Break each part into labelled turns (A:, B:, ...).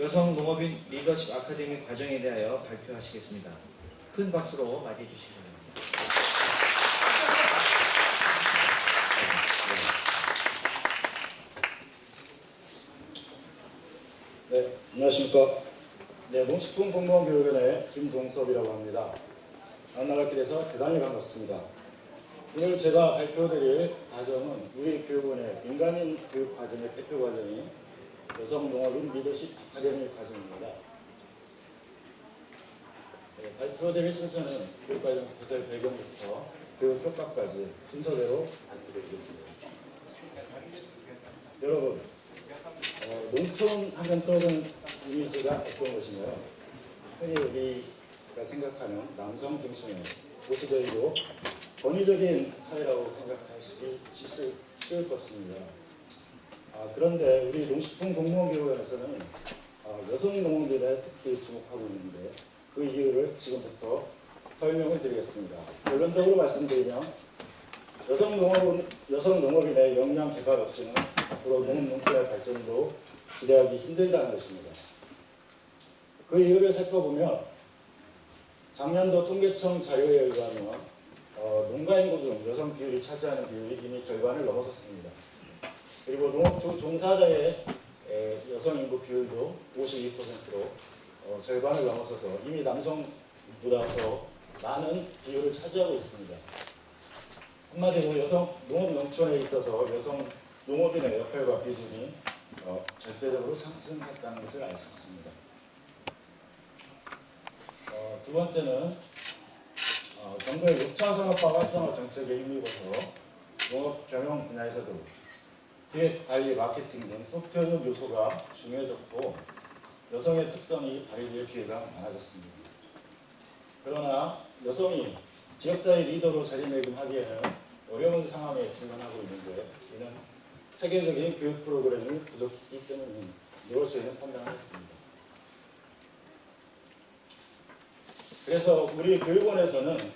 A: 여성 농업인 리더십 아카데미 과정에 대하여 발표하시겠습니다. 큰 박수로 맞이해 주시기 바랍니다.
B: 네, 안녕하십니까. 네, 농식품 공무원 교육원의 김동섭이라고 합니다. 만나뵙게 돼서 대단히 반갑습니다. 오늘 제가 발표드릴 과정은 우리 교육원의 민간인 교육 과정의 대표 과정인 여성 농업인 리더십 아카데미 과정입니다. 네, 발표드릴 순서는 교육 과정 개설 배경부터 교육 효과까지 순서대로 발표드리겠습니다. 여러분, 어, 농촌 하면 떠오르는 이미지가 어떤 것인가요? 흔히 우리가 생각하는 남성 중심의 보수적이고 권위적인 사회라고 생각하시기 쉬실, 쉬울 것입니다. 아, 그런데 우리 농식품 공무원 교육원에서는 아, 여성 농업인에 특히 주목하고 있는데 그 이유를 지금부터 설명을 드리겠습니다. 결론적으로 말씀드리면 여성 농업은 여성 농업인의 역량 개발 없이는 앞으로 농업 농촌의 발전도 기대하기 힘들다는 것입니다. 그 이유를 살펴보면 작년도 통계청 자료에 의하면 어, 농가 인구 중 여성 비율이 차지하는 비율이 이미 절반을 넘어섰습니다. 그리고 농업 종- 종사자의 에, 여성 인구 비율도 52%로 어, 절반을 넘어서서 이미 남성보다 더 많은 비율을 차지하고 있습니다. 한마디로 여성 농업 농촌에 있어서 여성 농업인의 역할과 비중이 어, 절대적으로 상승했다는 것을 알 수 있습니다. 어, 두 번째는 어, 정부의 6차 산업화 활성화 정책에 힘입어서 농업 경영 분야에서도 기획 관리 마케팅 등 소프트웨어 요소가 중요해졌고 여성의 특성이 발휘될 기회가 많아졌습니다. 그러나 여성이 지역사회 리더로 자리매김하기에는 어려운 상황에 직면하고 있는데 이는 체계적인 교육 프로그램이 부족하기 때문으로 저희는 판단을 했습니다. 그래서 우리 교육원에서는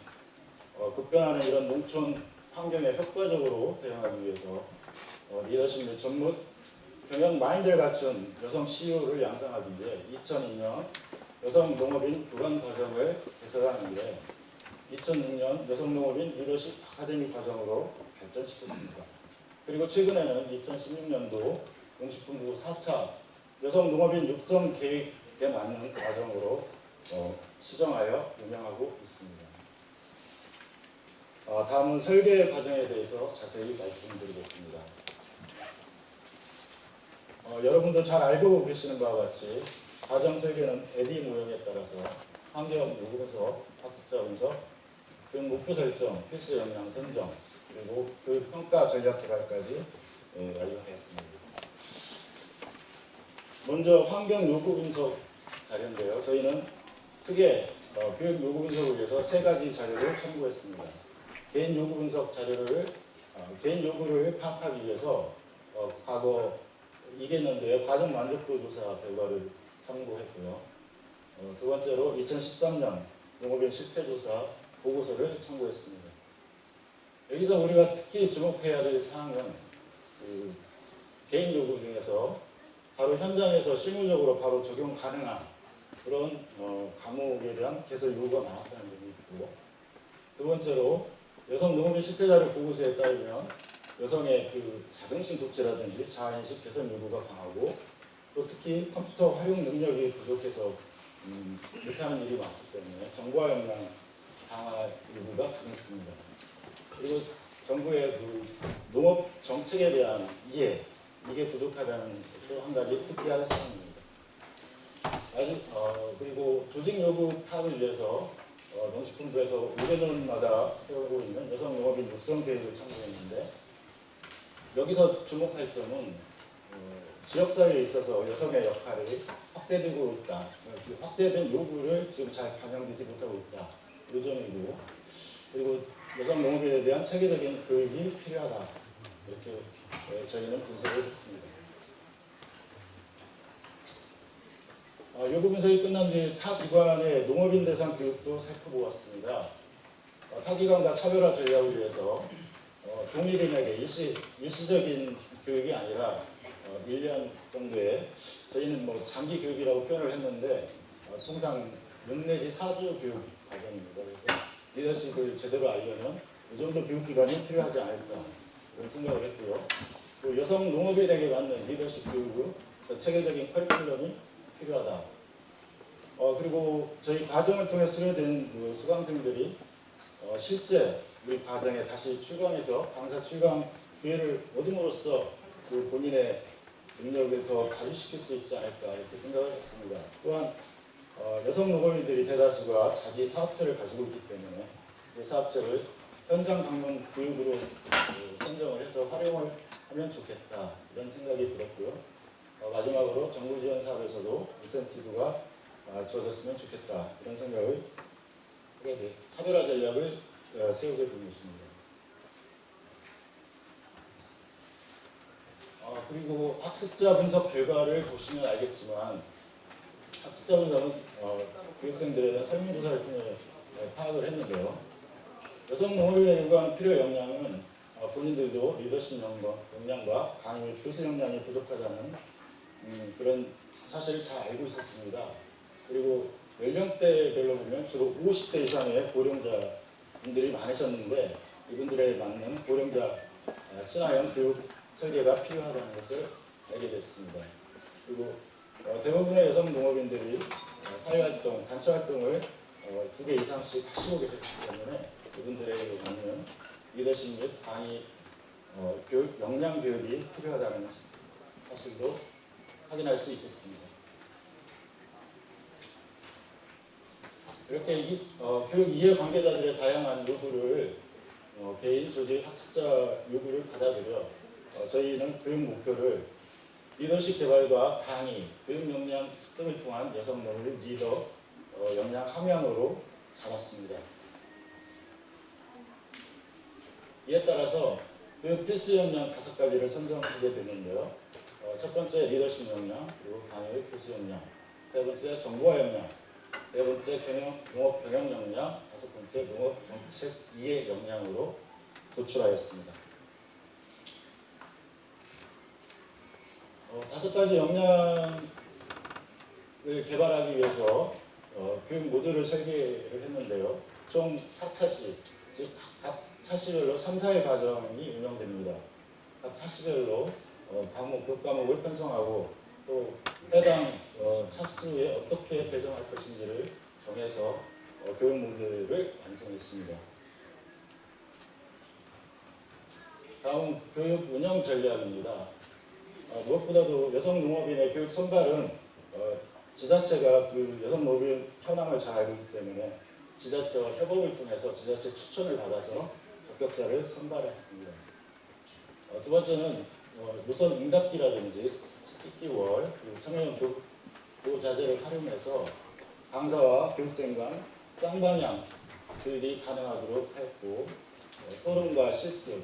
B: 어, 급변하는 이런 농촌 환경에 효과적으로 대응하기 위해서 어, 리더십 및 전문 경영 마인드를 갖춘 여성 CEO를 양성하기 위해 2002년 여성 농업인 구간 과정을 개설하는 게 2006년 여성 농업인 리더십 아카데미 과정으로 발전시켰습니다. 그리고 최근에는 2016년도 농식품부 4차 여성 농업인 육성 계획에 맞는 과정으로 어, 수정하여 운영하고 있습니다. 어, 다음은 설계 과정에 대해서 자세히 말씀드리겠습니다. 어, 여러분도 잘 알고 계시는 바와 같이 과정 설계는 에디 모형에 따라서 환경 요구 분석, 학습자 분석, 교육 목표 설정, 필수 역량 선정, 그리고 교육 평가 전략 개발까지 예, 완료하였습니다. 먼저 환경 요구 분석 자료인데요. 저희는 크게 어, 교육 요구 분석을 위해서 세 가지 자료를 첨부했습니다. 개인 요구 분석 자료를 어, 개인 요구를 파악하기 위해서 어, 과거 2개년도에 과정 만족도 조사 결과를 참고했고요. 어, 두 번째로 2013년 농업인 실태조사 보고서를 참고했습니다. 여기서 우리가 특히 주목해야 될 사항은 그 개인 요구 중에서 바로 현장에서 실무적으로 바로 적용 가능한 그런 어, 과목에 대한 개설 요구가 많았다는 점이 있고 두 번째로 여성 농업인 실태자료 보고서에 따르면 여성의 그 자긍심 독재라든지 자아인식 개선 요구가 강하고 또 특히 컴퓨터 활용 능력이 부족해서 음, 못하는 일이 많기 때문에 정보화 역량 강화 요구가 강했습니다. 그리고 정부의 그 농업 정책에 대한 이해 이게 부족하다는 또 한 가지 특이한 사항입니다. 아주 어, 그리고 조직 요구 파악을 위해서 어, 농식품부에서 5개년마다 세우고 있는 여성 농업인 육성 계획을 참고했는데 여기서 주목할 점은 어, 지역사회에 있어서 여성의 역할이 확대되고 있다. 그 확대된 요구를 지금 잘 반영되지 못하고 있다. 이 점이고 그리고 여성 농업인에 대한 체계적인 교육이 필요하다. 이렇게 예, 저희는 분석을 했습니다. 어, 요구 분석이 끝난 뒤 타 기관의 농업인 대상 교육도 살펴보았습니다. 어, 타 기관과 차별화 전략을 위해서 어, 동일인에게 일시, 일시적인 교육이 아니라 어, 어, 1년 정도의 저희는 뭐 장기 교육이라고 표현을 했는데 어, 통상 6 내지 4주 교육 과정입니다. 그래서 리더십을 제대로 알려면 이 정도 교육 기간이 필요하지 않을까 그런 생각을 했고요. 또 여성 농업인에게 맞는 리더십 교육의 더 체계적인 커리큘럼이 필요하다. 어, 그리고 저희 과정을 통해 수료된 그 수강생들이 어, 실제 우리 과정에 다시 출강해서 강사 출강 기회를 얻음으로써 그 본인의 능력을 더 발휘시킬 수 있지 않을까 이렇게 생각을 했습니다. 또한 어, 여성 농업인들이 대다수가 자기 사업체를 가지고 있기 때문에 그 사업체를 현장 방문 교육으로 그 선정을 해서 활용을 하면 좋겠다 이런 생각이 들었고요. 어, 마지막으로 정부 지원 사업에서도 인센티브가 아, 주어졌으면 좋겠다 이런 생각을 돼 차별화 전략을 어, 세우게 된 것입니다. 어, 그리고 학습자 분석 결과를 보시면 알겠지만 학습자 분석은 어, 교육생들에 대한 설문조사를 통해 어, 파악을 했는데요. 여성 농업인에 요구하는 필요 역량은 어, 본인들도 리더십 역량- 역량과 강의 교수 역량이 부족하다는 음, 그런 사실을 잘 알고 있었습니다. 그리고 연령대별로 보면 주로 50대 이상의 고령자 분들이 많으셨는데 이분들에 맞는 고령자 어, 친화형 교육 설계가 필요하다는 것을 알게 됐습니다. 그리고 어, 대부분의 여성 농업인들이 어, 사회활동, 단체활동을 어, 두개 이상씩 하시고 계셨기 때문에 이분들에게 맞는 리더십 및 강의 어, 교육, 역량 교육이 필요하다는 사실도 확인할 수 있었습니다. 이렇게 이, 어, 교육 이해 관계자들의 다양한 요구를 어, 개인, 조직, 학습자 요구를 받아들여 어, 저희는 교육 목표를 리더십 개발과 강의, 교육 역량 습득을 통한 여성 농업 리더 어, 역량 함양으로 잡았습니다. 이에 따라서 교육 필수 역량 다섯 가지를 선정하게 되는데요. 어, 첫 번째 리더십 역량, 그리고 강의 필수 역량, 세 번째 정보화 역량, 네 번째 경영, 농업 경영 역량, 다섯 번째 농업 정책 이해 역량으로 도출하였습니다. 어, 다섯 가지 역량을 개발하기 위해서 어, 교육 모듈을 설계를 했는데요. 총 4차시, 즉 각 차시별로 3, 4의 과정이 운영됩니다. 각 차시별로 어, 과목, 교과목을 편성하고 또 해당 어, 차수에 어떻게 배정할 것인지를 정해서 어, 교육 모듈을 완성했습니다. 다음 교육 운영 전략입니다. 어, 무엇보다도 여성 농업인의 교육 선발은 어, 지자체가 그 여성 농업인 현황을 잘 알고 있기 때문에 지자체와 협업을 통해서 지자체 추천을 받아서 합격자를 선발했습니다. 어, 두 번째는 어, 노선 응답기라든지 스티키월 그리고 청년 교육 그 자재를 활용해서 강사와 교육생 간 쌍방향 교육이 가능하도록 했고 어, 토론과 실습을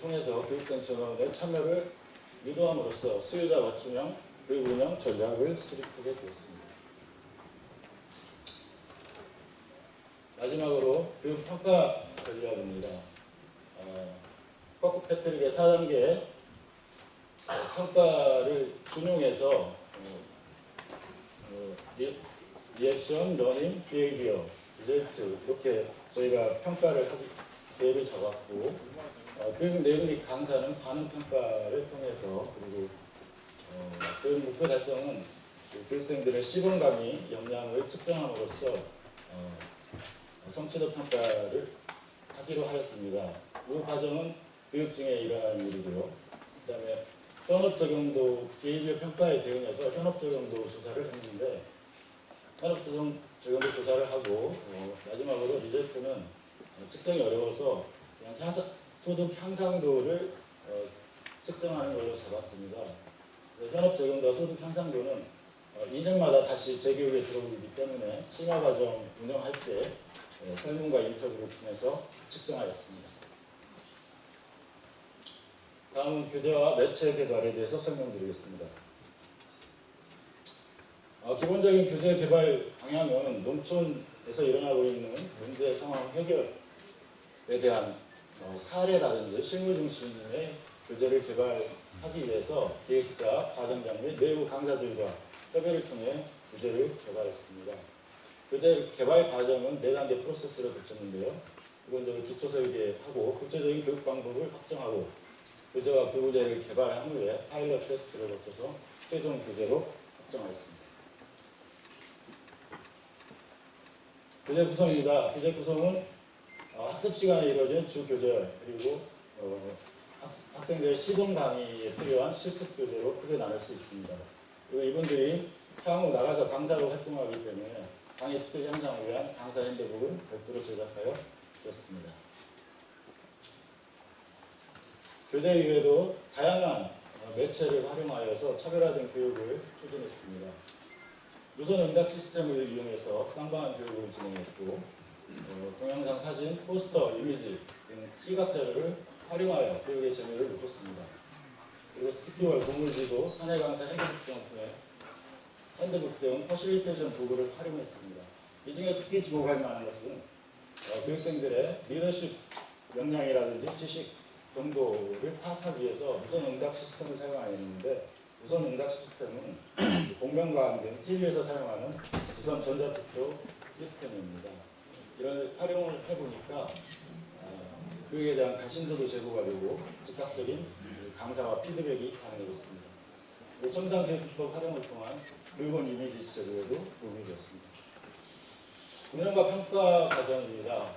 B: 통해서 교육생 전원의 참여를 유도함으로써 수요자 맞춤형 교육 운영 전략을 수립하게 되었습니다. 마지막으로 교육 평가 전략입니다. 어, 커프 패트릭의 4단계 어, 평가를 준용해서 어, 어, 리, 리액션, 러닝, 비헤이비어, 리젠트 이렇게 저희가 평가를 하기, 계획을 잡았고 어, 교육 내용 및 강사는 반응 평가를 통해서 그리고 어, 교육 목표 달성은 그 교육생들의 시범감이 역량을 측정함으로써 어, 성취도 평가를 하기로 하였습니다. 이 과정은 교육 중에 일어나는 일이고요. 그다음에 현업 적용도 비해비어 평가에 대응해서 현업 적용도 조사를 했는데 현업 적용 적용도 조사를 하고 어, 마지막으로 리젠트는 어, 측정이 어려워서 그냥 향상, 소득 향상도를 어, 측정하는 걸로 잡았습니다. 현업 적용과 소득 향상도는 어, 2년마다 다시 재교육에 들어오기 때문에 심화 과정 운영할 때 예, 설문과 인터뷰를 통해서 측정하였습니다. 다음은 교재와 매체 개발에 대해서 설명드리겠습니다. 어, 기본적인 교재 개발 방향은 농촌에서 일어나고 있는 문제 상황 해결에 대한 어, 사례라든지 실무 중심의 교재를 개발하기 위해서 기획자, 과정장 및 내부 강사들과 협의를 통해 교재를 개발했습니다. 교재 개발 과정은 네 단계 프로세스로 거쳤는데요. 기본적으로 기초 설계하고 구체적인 교육 방법을 확정하고 교재와 교구제를 개발한 후에 파일럿 테스트를 거쳐서 최종 교재로 확정하였습니다. 교재 구성입니다. 교재 구성은 어, 학습 시간에 이루어진 주 교재 그리고 어, 학, 학생들의 시동 강의에 필요한 실습 교재로 크게 나눌 수 있습니다. 그리고 이분들이 향후 나가서 강사로 활동하기 때문에 강의 스킬 향상을 위한 강사 핸드북은 별도로 제작하여 주었습니다. 교재 이외에도 다양한 어, 매체를 활용하여서 차별화된 교육을 추진했습니다. 유선 응답 시스템을 이용해서 쌍방향 교육을 진행했고 어, 동영상, 사진, 포스터, 이미지 등 시각 자료를 활용하여 교육의 재미를 높였습니다. 그리고 스티키와 고물지도, 사내 강사 핸드북 등의 핸드북 등 퍼실리테이션 도구를 활용했습니다. 이 중에 특히 주목할 만한 것은 어, 교육생들의 리더십 역량이라든지 지식 정도를 파악하기 위해서 우선 응답 시스템을 사용하였는데 우선 응답 시스템은 공명과학 등 TV에서 사용하는 우선 전자투표 시스템입니다. 이런 활용을 해보니까 어, 교육에 대한 관심도도 제고가 되고 즉각적인 그 강사와 피드백이 가능해졌습니다. 첨단 교육법 활용을 통한 교육원 이미지 제도에도 도움이 되었습니다. 운영과 평가 과정입니다.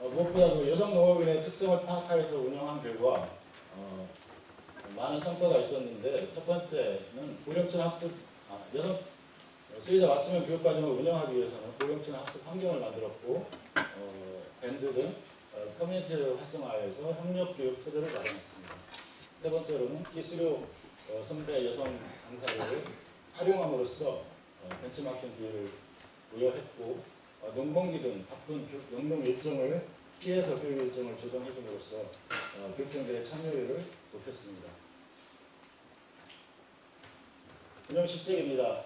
B: 어, 무엇보다도 여성 농업인의 특성을 파악하여서 운영한 결과 어, 많은 성과가 있었는데 첫 번째는 고령층 학습 아, 여성 수의자 맞춤형 교육 과정을 운영하기 위해서는 고령층 학습 환경을 만들었고 어, 밴드 등 어, 커뮤니티를 활성화해서 협력 교육 토대를 마련했습니다. 세 번째로는 기술료 어, 선배 여성 강사를 활용함으로써 어, 벤치마킹 기회를 부여했고 어, 농번기 등 바쁜 교- 농농 일정을 피해서 교육 일정을 조정해줌으로써 어, 교육생들의 참여율을 높였습니다. 운영 실적입니다.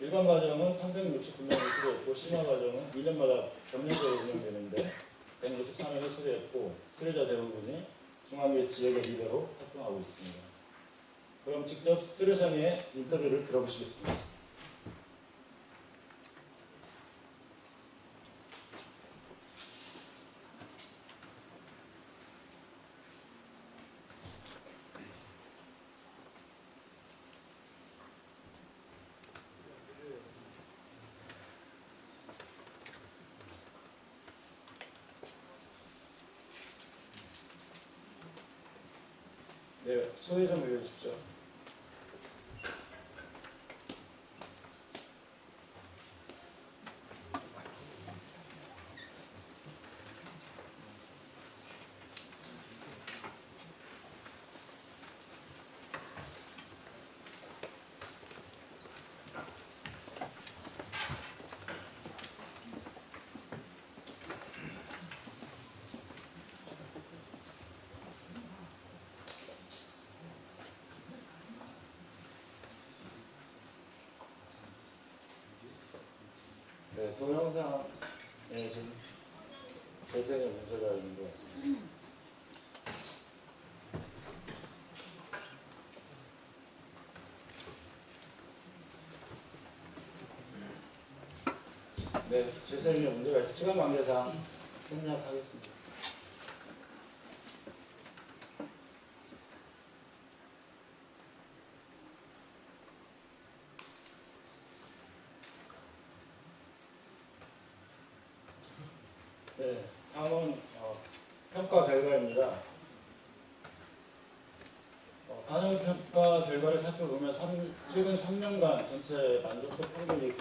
B: 일반 과정은 369명을 수료했고 심화 과정은 2년마다 점령적으로 운영되는데 163명을 수료했고 수료자 대부분이 중앙 및 지역의 리더로 활동하고 있습니다. 그럼 직접 수료생의 인터뷰를 들어보시겠습니다. 네, 소개 좀 해주십시오. 네, 동영상에 좀 재생에 문제가 있는 것 같습니다. 네, 재생에 문제가 있어 시간 관계상 생략하겠습니다. 네, 다음은 어, 평가 결과입니다. 어, 반응 평가 결과를 살펴보면 삼- 최근 3년간 전체 만족도 평균이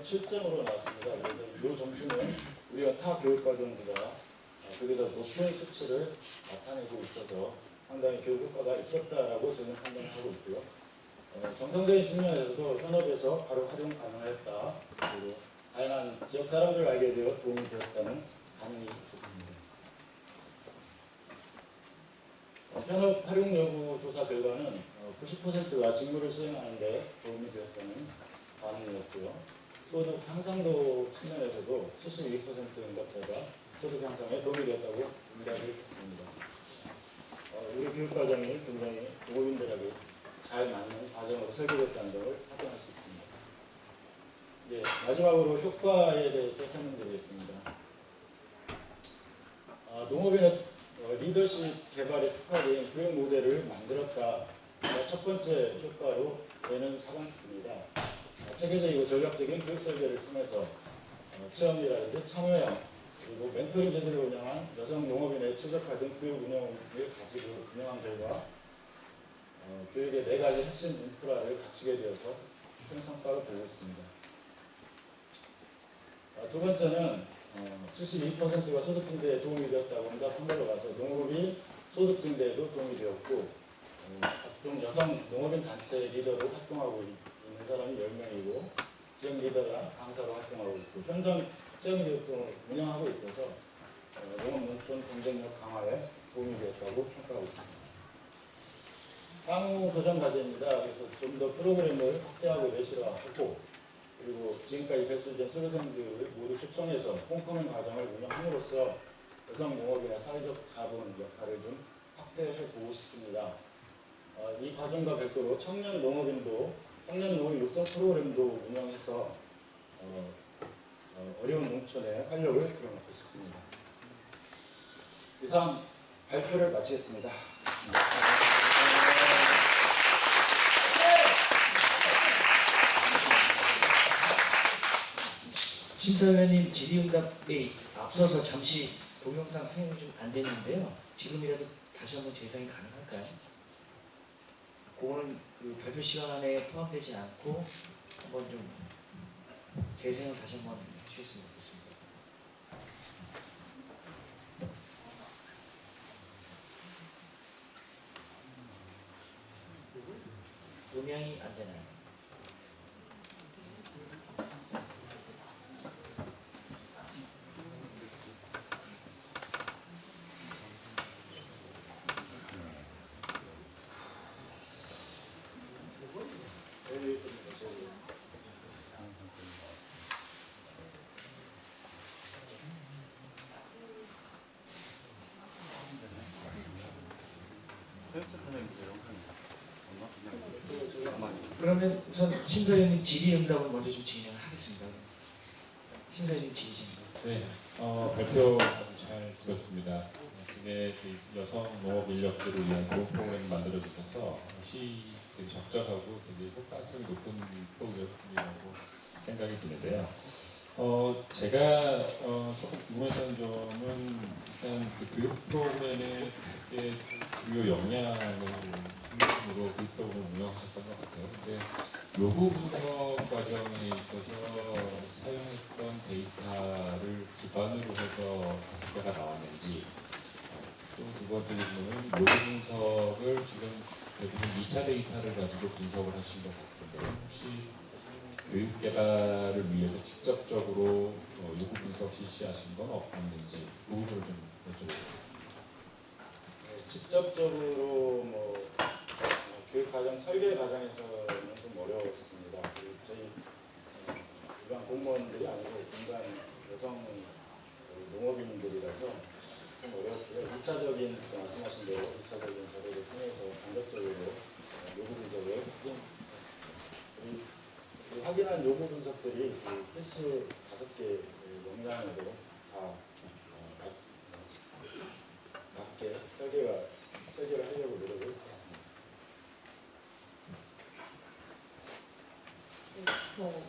B: 91.7점으로 나왔습니다. 그래서 이 점수는 우리가 타 교육과정보다 어, 그게 더 높은 수치를 나타내고 있어서 상당히 교육 효과가 있었다라고 저는 판단하고 있고요. 어, 정상적인 측면에서도 현업에서 바로 활용 가능했다. 그리고 다양한 지역 사람들을 알게 되어 도움이 되었다는 반응이 있었습니다. 어, 현업 활용 여부 조사 결과는 어, 90%가 직무를 수행하는 데 도움이 되었다는 반응이었고요. 소득 향상도 측면에서도 72% 응답자가 소득 향상에 도움이 되었다고 응답을 했습니다. 어, 우리 교육과정이 굉장히 농업인들에게 잘 맞는 과정으로 설계됐다는 점을 확인할 수 있습니다. 예, 마지막으로 효과에 대해서 설명드리겠습니다. 아, 농업인의 어, 리더십 개발에 특화된 교육 모델을 만들었다. 가첫 번째 효과로 되는 사관습니다. 아, 체계적이고 전략적인 교육 설계를 통해서 어, 체험이라든지 참여형 그리고 멘토링 제도를 운영한 여성 농업인의 최적화된 교육 운영을 가지고 운영한 결과 어, 교육의 네 가지 핵심 인프라를 갖추게 되어서 큰 성과를 보고 있습니다. 아, 두 번째는 어, 72%가 소득 증대에 도움이 되었다고 합니다. 선거로 가서 농업이 소득 증대에도 도움이 되었고 어, 각종 여성 농업인 단체 리더로 활동하고 있- 있는 사람이 10명이고 지역 리더가 강사로 활동하고 있고 현장 체험 교육도 운영하고 있어서 어, 농업 농촌 경쟁력 강화에 도움이 되었다고 평가하고 있습니다. 향후 도전 과제입니다. 그래서 좀 더 프로그램을 확대하고 내실화하고 그리고 지금까지 배출된 수료생들을 모두 초청해서 홈커밍 과정을 운영함으로써 여성 농업인의 사회적 자본 역할을 좀 확대해 보고 싶습니다. 어, 이 과정과 별도로 청년 농업인도 청년 농업 육성 프로그램도 운영해서 어, 어, 어려운 농촌에 활력을 불어넣고 싶습니다. 이상 발표를 마치겠습니다.
A: 심사위원님 질의응답에 앞서서 잠시 동영상 사용이 좀 안 됐는데요. 지금이라도 다시 한번 재생이 가능할까요? 그거는 그 발표 시간에 포함되지 않고 한번 좀 재생을 다시 한번 해주셨으면 좋겠습니다. 음향이 안 되나요? 그러면 우선 심사위원님 질의응답을 먼저 좀 진행을 하겠습니다. 심사위원님 질의입니다.
C: 네, 어, 발표 아주 잘 들었습니다. 그게 그 여성 농업 인력들을 위한 좋은 프로그램 만들어 주셔서 시 적절하고 되게 효과성이 높은 프로그램이라고 생각이 드는데요. 어, 제가 어, 조금 궁금했던 점은 일단 그 교육 프로그램의 주요 역량을 중심으로 교육 프로그램을 운영하셨던 것 같아요. 근데 요구 분석 과정에 있어서 사용했던 데이터를 기반으로 해서 개가 나왔는지 또두 번째 질문은 요구 분석을 지금 대부분 2차 데이터를 가지고 분석을 하신 것 같은데 혹시 교육 개발을 위해서 직접적으로 어, 요구 분석 실시하신 건 없는지 그 부분을 좀 여쭤보겠습니다.
B: 네, 직접적으로 뭐 어, 교육 과정 설계 과정에서는 좀 어려웠습니다. 저희 어, 일반 공무원들이 아니고 민간 여성 그 농업인들이라서 좀 어려웠고요. 2차적인 말씀하신 대로 2차적인 자료를 통해서 간접적으로 어, 요구 분석을 좀 그리고 그 확인한 요구 분석들이 그 필수 다섯 개 역량으로 다 어, 맞- 맞게 설계가 설계를 하려고 노력을 했습니다.
D: 뭐,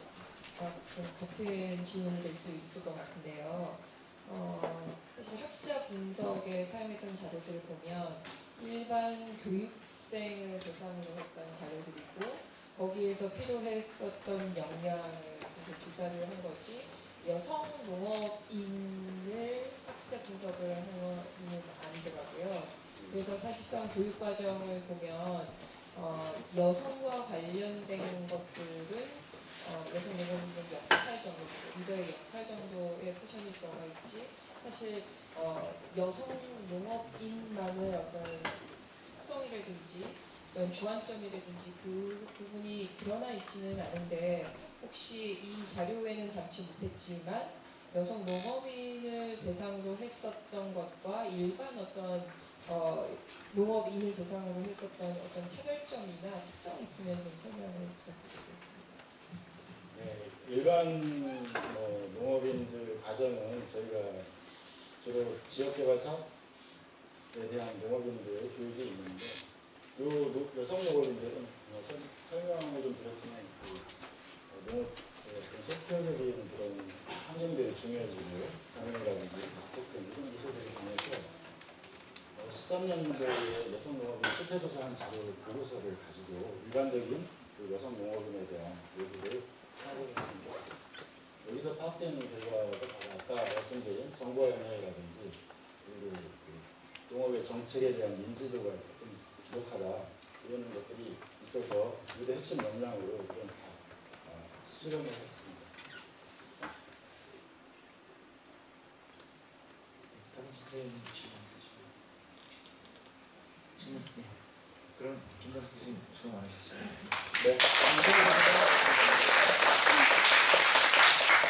D: 어, 좀 같은 질문이 될 수 있을 것 같은데요. 어, 사실 학습자 분석에 사용했던 자료들을 보면 일반 교육생을 대상으로 했던 자료들이고 거기에서 필요했었던 역량을 조사를 한 거지 여성 농업인을 학습자 분석을 하는 아니더라고요. 그래서 사실상 교육 과정을 보면 어, 여성과 관련된 것들은 어, 여성 농업인의 역할 정도, 리더의 역할 정도의 포션이 들어가 있지 사실 어, 여성 농업인만의 어떤 특성이라든지 주안점이라든지 그 부분이 드러나 있지는 않은데 혹시 이 자료에는 담지 못했지만 여성 농업인을 대상으로 했었던 것과 일반 어떤 어, 농업인을 대상으로 했었던 어떤 차별점이나 특성이 있으면 좀 설명을 부탁드리겠습니다.
B: 네, 일반 뭐 농업인들 가정은 저희가 주로 지역개발 사업에 대한 농업인들 교육이 있는데 요 노- 여성 농업인들은 뭐 설- 설명을 좀 드렸지만 그 어, 농업 그 소프트웨어적인 그런 환경들이 중요해지고 장애라든지 토큰 이런 요소들이 중요해서 13년도에 여성 농업인 실태조사한 자료 보고서를 가지고 일반적인 그 여성 농업인에 대한 요구를 하고 있습니다. 여기서 파악되는 결과가 바로 아까 말씀드린 정보 영향이라든지 그리고 그 농업의 정책에 대한 인지도가 좀 부족하다 이런 것들이 있어서 무대 핵심 역량으로 이런 다 아, 수렴을 했습니다.
A: 다른 선생님 질문 있으시고요. 질문 네. 그럼 김덕수 교수님 수고 많으셨어요.
B: 네.